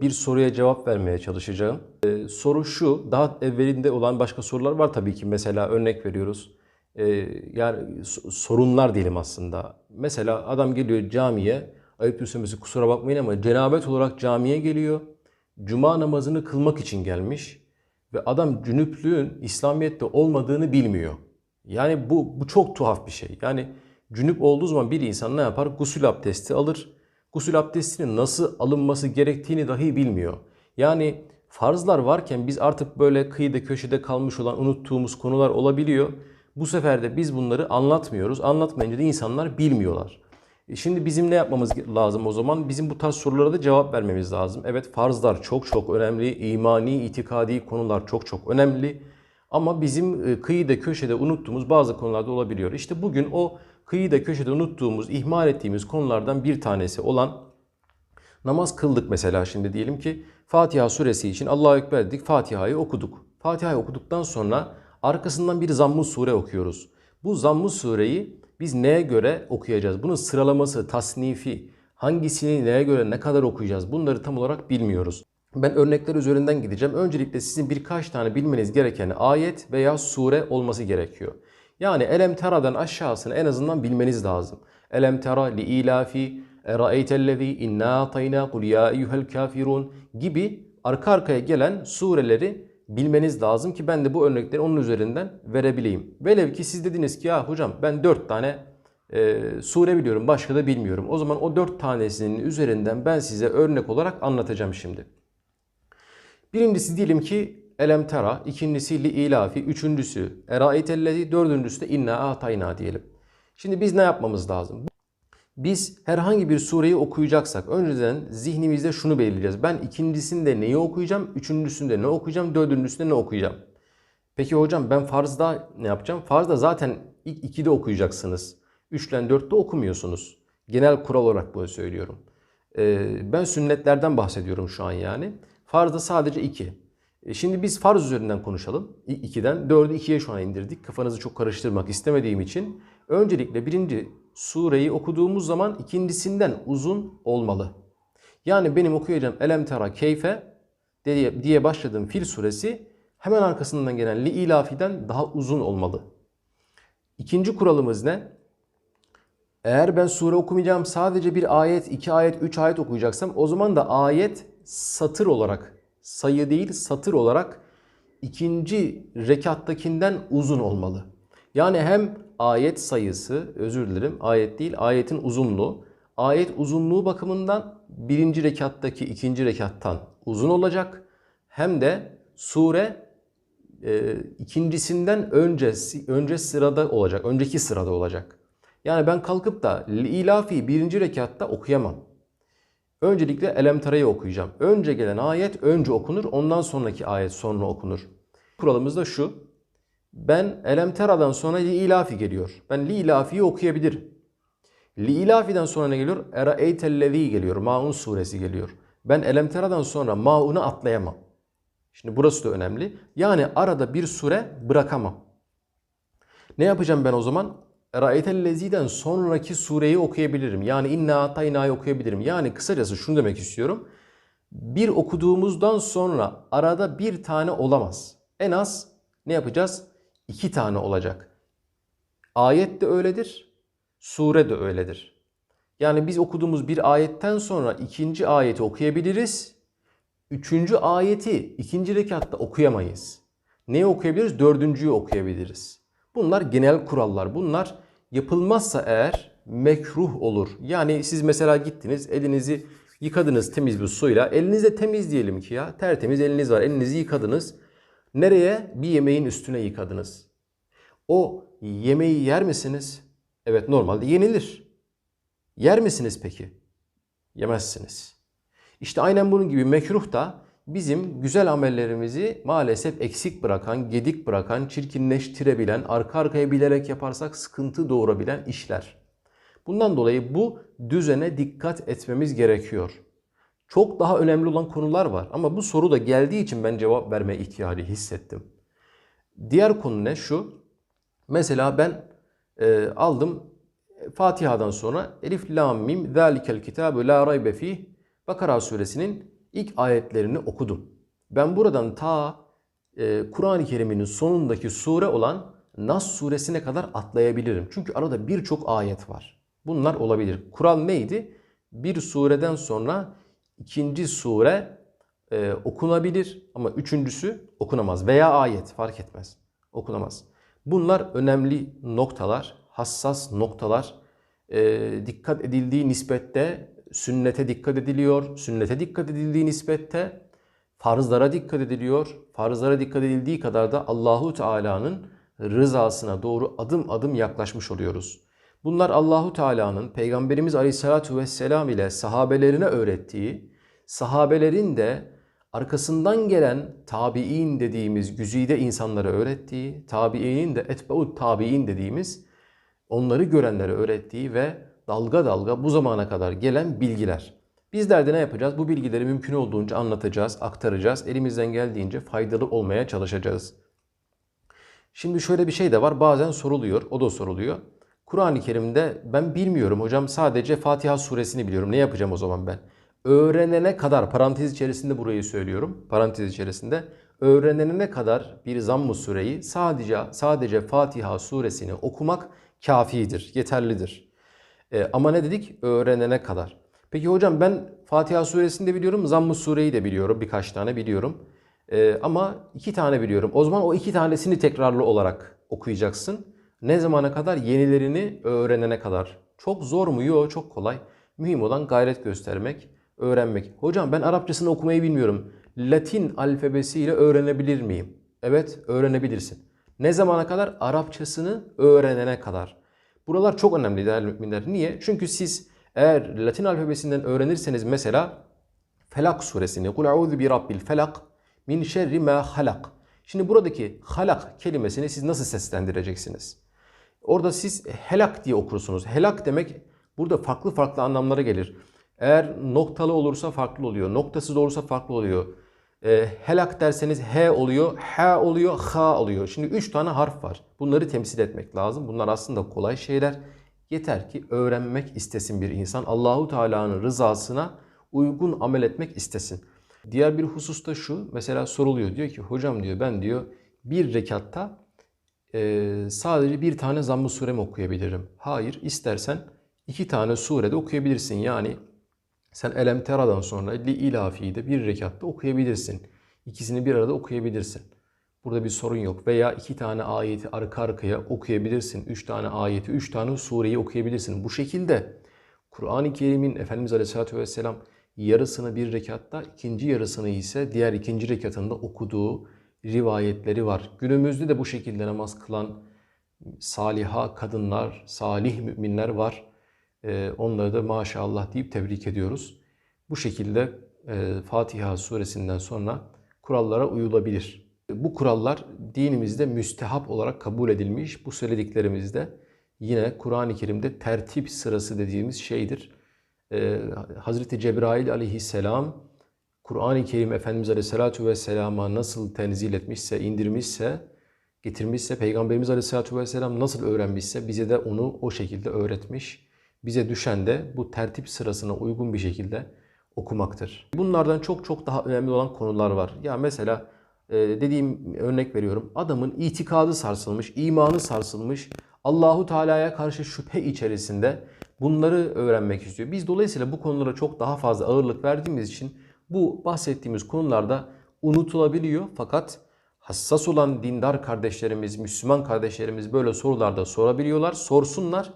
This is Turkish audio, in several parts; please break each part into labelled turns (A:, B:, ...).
A: bir soruya cevap vermeye çalışacağım. E, soru şu, daha evvelinde olan başka sorular var tabii ki. Mesela örnek veriyoruz. E, yani so- sorunlar diyelim aslında. Mesela adam geliyor camiye, ayıp söylemesi kusura bakmayın ama cenabet olarak camiye geliyor. Cuma namazını kılmak için gelmiş ve adam cünüplüğün İslamiyet'te olmadığını bilmiyor. Yani bu, bu çok tuhaf bir şey. Yani cünüp olduğu zaman bir insan ne yapar? Gusül abdesti alır. Gusül abdestinin nasıl alınması gerektiğini dahi bilmiyor. Yani farzlar varken biz artık böyle kıyıda köşede kalmış olan unuttuğumuz konular olabiliyor. Bu sefer de biz bunları anlatmıyoruz. Anlatmayınca da insanlar bilmiyorlar. E Şimdi bizim ne yapmamız lazım o zaman? Bizim bu tarz sorulara da cevap vermemiz lazım. Evet farzlar çok çok önemli. imani, itikadi konular çok çok önemli. Ama bizim e, kıyıda köşede unuttuğumuz bazı konularda olabiliyor. İşte bugün o kıyıda köşede unuttuğumuz, ihmal ettiğimiz konulardan bir tanesi olan namaz kıldık mesela şimdi diyelim ki Fatiha suresi için Allahu Ekber dedik Fatiha'yı okuduk. Fatiha'yı okuduktan sonra arkasından bir zamm-ı sure okuyoruz. Bu zamm-ı sureyi biz neye göre okuyacağız? Bunun sıralaması, tasnifi, hangisini neye göre ne kadar okuyacağız? Bunları tam olarak bilmiyoruz. Ben örnekler üzerinden gideceğim. Öncelikle sizin birkaç tane bilmeniz gereken ayet veya sure olması gerekiyor. Yani Elem Tera'dan aşağısını en azından bilmeniz lazım. Elem Tera li ilafi eraeytellezi inna atayna kul ya eyyuhel kafirun gibi arka arkaya gelen sureleri bilmeniz lazım ki ben de bu örnekleri onun üzerinden verebileyim. Velev ki siz dediniz ki ya hocam ben 4 tane e, sure biliyorum başka da bilmiyorum. O zaman o 4 tanesinin üzerinden ben size örnek olarak anlatacağım şimdi. Birincisi diyelim ki Elem Tera, ikincisi Li ilafi, üçüncüsü Eraeytellezi, dördüncüsü de İnna Atayna diyelim. Şimdi biz ne yapmamız lazım? Biz herhangi bir sureyi okuyacaksak önceden zihnimizde şunu belirleyeceğiz. Ben ikincisinde neyi okuyacağım, üçüncüsünde ne okuyacağım, dördüncüsünde ne okuyacağım. Peki hocam ben farzda ne yapacağım? Farzda zaten ilk ikide okuyacaksınız. Üçten dörtte okumuyorsunuz. Genel kural olarak bunu söylüyorum. Ee, ben sünnetlerden bahsediyorum şu an yani. Farzda sadece iki. E, Şimdi biz farz üzerinden konuşalım. 2'den 4'ü 2'ye şu an indirdik. Kafanızı çok karıştırmak istemediğim için. Öncelikle birinci sureyi okuduğumuz zaman ikincisinden uzun olmalı. Yani benim okuyacağım Elem Tera Keyfe diye, diye başladığım Fil suresi hemen arkasından gelen Li ilafiden daha uzun olmalı. İkinci kuralımız ne? Eğer ben sure okumayacağım sadece bir ayet, iki ayet, üç ayet okuyacaksam o zaman da ayet satır olarak, sayı değil satır olarak ikinci rekattakinden uzun olmalı. Yani hem ayet sayısı, özür dilerim ayet değil ayetin uzunluğu, ayet uzunluğu bakımından birinci rekattaki ikinci rekattan uzun olacak. Hem de sure e, ikincisinden öncesi, önce sırada olacak, önceki sırada olacak. Yani ben kalkıp da ilafi birinci rekatta okuyamam. Öncelikle Elem Tera'yı okuyacağım. Önce gelen ayet önce okunur, ondan sonraki ayet sonra okunur. Kuralımız da şu. Ben Elem Tera'dan sonra Li ilafi geliyor. Ben Li ilafiyi okuyabilirim. Li ilafiden sonra ne geliyor? Era eytellezi geliyor. Maun suresi geliyor. Ben Elem Tera'dan sonra Maun'u atlayamam. Şimdi burası da önemli. Yani arada bir sure bırakamam. Ne yapacağım ben o zaman? Ra'eytellezi'den sonraki sureyi okuyabilirim. Yani inna atayna'yı okuyabilirim. Yani kısacası şunu demek istiyorum. Bir okuduğumuzdan sonra arada bir tane olamaz. En az ne yapacağız? İki tane olacak. Ayet de öyledir, sure de öyledir. Yani biz okuduğumuz bir ayetten sonra ikinci ayeti okuyabiliriz. Üçüncü ayeti ikinci rekatta okuyamayız. Neyi okuyabiliriz? Dördüncüyü okuyabiliriz. Bunlar genel kurallar. Bunlar yapılmazsa eğer mekruh olur. Yani siz mesela gittiniz elinizi yıkadınız temiz bir suyla. Elinizde temiz diyelim ki ya. Tertemiz eliniz var. Elinizi yıkadınız. Nereye? Bir yemeğin üstüne yıkadınız. O yemeği yer misiniz? Evet normalde yenilir. Yer misiniz peki? Yemezsiniz. İşte aynen bunun gibi mekruh da bizim güzel amellerimizi maalesef eksik bırakan, gedik bırakan, çirkinleştirebilen, arka arkaya bilerek yaparsak sıkıntı doğurabilen işler. Bundan dolayı bu düzene dikkat etmemiz gerekiyor. Çok daha önemli olan konular var ama bu soru da geldiği için ben cevap verme ihtiyacı hissettim. Diğer konu ne? Şu. Mesela ben e, aldım Fatiha'dan sonra Elif, Lam, Mim, Zalikel Kitabu La Raybe Fih Bakara suresinin ilk ayetlerini okudum. Ben buradan ta e, Kur'an-ı Kerim'in sonundaki sure olan Nas suresine kadar atlayabilirim. Çünkü arada birçok ayet var. Bunlar olabilir. Kural neydi? Bir sureden sonra ikinci sure e, okunabilir ama üçüncüsü okunamaz. Veya ayet fark etmez. Okunamaz. Bunlar önemli noktalar, hassas noktalar. E, dikkat edildiği nispette sünnete dikkat ediliyor. Sünnete dikkat edildiği nispette farzlara dikkat ediliyor. Farzlara dikkat edildiği kadar da Allahu Teala'nın rızasına doğru adım adım yaklaşmış oluyoruz. Bunlar Allahu Teala'nın Peygamberimiz Aleyhisselatü Vesselam ile sahabelerine öğrettiği, sahabelerin de arkasından gelen tabi'in dediğimiz güzide insanlara öğrettiği, tabi'inin de etbeut tabi'in dediğimiz onları görenlere öğrettiği ve dalga dalga bu zamana kadar gelen bilgiler. Bizler de ne yapacağız? Bu bilgileri mümkün olduğunca anlatacağız, aktaracağız. Elimizden geldiğince faydalı olmaya çalışacağız. Şimdi şöyle bir şey de var. Bazen soruluyor. O da soruluyor. Kur'an-ı Kerim'de ben bilmiyorum hocam sadece Fatiha suresini biliyorum. Ne yapacağım o zaman ben? Öğrenene kadar parantez içerisinde burayı söylüyorum. Parantez içerisinde öğrenene kadar bir zamm-ı sureyi sadece sadece Fatiha suresini okumak kafidir, yeterlidir. E, ama ne dedik? Öğrenene kadar. Peki hocam ben Fatiha suresini de biliyorum, Zamm-ı sureyi de biliyorum. Birkaç tane biliyorum. E, ama iki tane biliyorum. O zaman o iki tanesini tekrarlı olarak okuyacaksın. Ne zamana kadar? Yenilerini öğrenene kadar. Çok zor mu? Yok çok kolay. Mühim olan gayret göstermek, öğrenmek. Hocam ben Arapçasını okumayı bilmiyorum. Latin alfabesiyle öğrenebilir miyim? Evet öğrenebilirsin. Ne zamana kadar? Arapçasını öğrenene kadar. Buralar çok önemli değerli müminler. Niye? Çünkü siz eğer Latin alfabesinden öğrenirseniz mesela Felak suresini Kul a'udhu bi rabbil felak min şerri ma halak. Şimdi buradaki halak kelimesini siz nasıl seslendireceksiniz? Orada siz helak diye okursunuz. Helak demek burada farklı farklı anlamlara gelir. Eğer noktalı olursa farklı oluyor. Noktasız olursa farklı oluyor. E, helak derseniz he oluyor, he oluyor, ha oluyor. Şimdi üç tane harf var. Bunları temsil etmek lazım. Bunlar aslında kolay şeyler. Yeter ki öğrenmek istesin bir insan. Allahu Teala'nın rızasına uygun amel etmek istesin. Diğer bir husus da şu. Mesela soruluyor. Diyor ki hocam diyor ben diyor bir rekatta e, sadece bir tane zamm-ı sure mi okuyabilirim? Hayır. istersen iki tane surede okuyabilirsin. Yani sen Elem Tera'dan sonra Li ilafiyi de bir rekatta okuyabilirsin. İkisini bir arada okuyabilirsin. Burada bir sorun yok. Veya iki tane ayeti arka arkaya okuyabilirsin. Üç tane ayeti, üç tane sureyi okuyabilirsin. Bu şekilde Kur'an-ı Kerim'in Efendimiz Aleyhisselatü Vesselam yarısını bir rekatta, ikinci yarısını ise diğer ikinci rekatında okuduğu rivayetleri var. Günümüzde de bu şekilde namaz kılan saliha kadınlar, salih müminler var. Ee, onları da maşallah deyip tebrik ediyoruz. Bu şekilde e, Fatiha suresinden sonra kurallara uyulabilir. Bu kurallar dinimizde müstehap olarak kabul edilmiş. Bu söylediklerimizde yine Kur'an-ı Kerim'de tertip sırası dediğimiz şeydir. Ee, Hazreti Cebrail aleyhisselam Kur'an-ı Kerim Efendimiz Aleyhisselatü Vesselam'a nasıl tenzil etmişse, indirmişse, getirmişse, Peygamberimiz Aleyhisselatü Vesselam nasıl öğrenmişse bize de onu o şekilde öğretmiş. Bize düşen de bu tertip sırasına uygun bir şekilde okumaktır. Bunlardan çok çok daha önemli olan konular var. Ya mesela e, dediğim örnek veriyorum. Adamın itikadı sarsılmış, imanı sarsılmış, Allahu Teala'ya karşı şüphe içerisinde bunları öğrenmek istiyor. Biz dolayısıyla bu konulara çok daha fazla ağırlık verdiğimiz için bu bahsettiğimiz konularda unutulabiliyor. Fakat hassas olan dindar kardeşlerimiz, Müslüman kardeşlerimiz böyle sorularda sorabiliyorlar. Sorsunlar.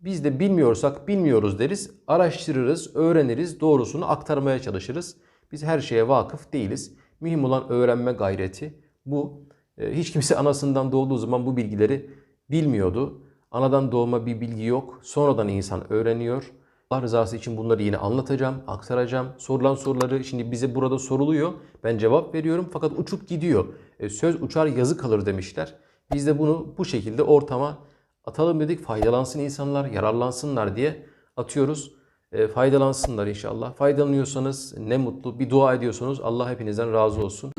A: Biz de bilmiyorsak bilmiyoruz deriz. Araştırırız, öğreniriz, doğrusunu aktarmaya çalışırız. Biz her şeye vakıf değiliz. Mühim olan öğrenme gayreti. Bu e, hiç kimse anasından doğduğu zaman bu bilgileri bilmiyordu. Anadan doğma bir bilgi yok. Sonradan insan öğreniyor. Allah rızası için bunları yine anlatacağım, aktaracağım. Sorulan soruları şimdi bize burada soruluyor. Ben cevap veriyorum fakat uçup gidiyor. E, söz uçar yazı kalır demişler. Biz de bunu bu şekilde ortama atalım dedik. Faydalansın insanlar, yararlansınlar diye atıyoruz. E, faydalansınlar inşallah. Faydalanıyorsanız ne mutlu. Bir dua ediyorsanız Allah hepinizden razı olsun.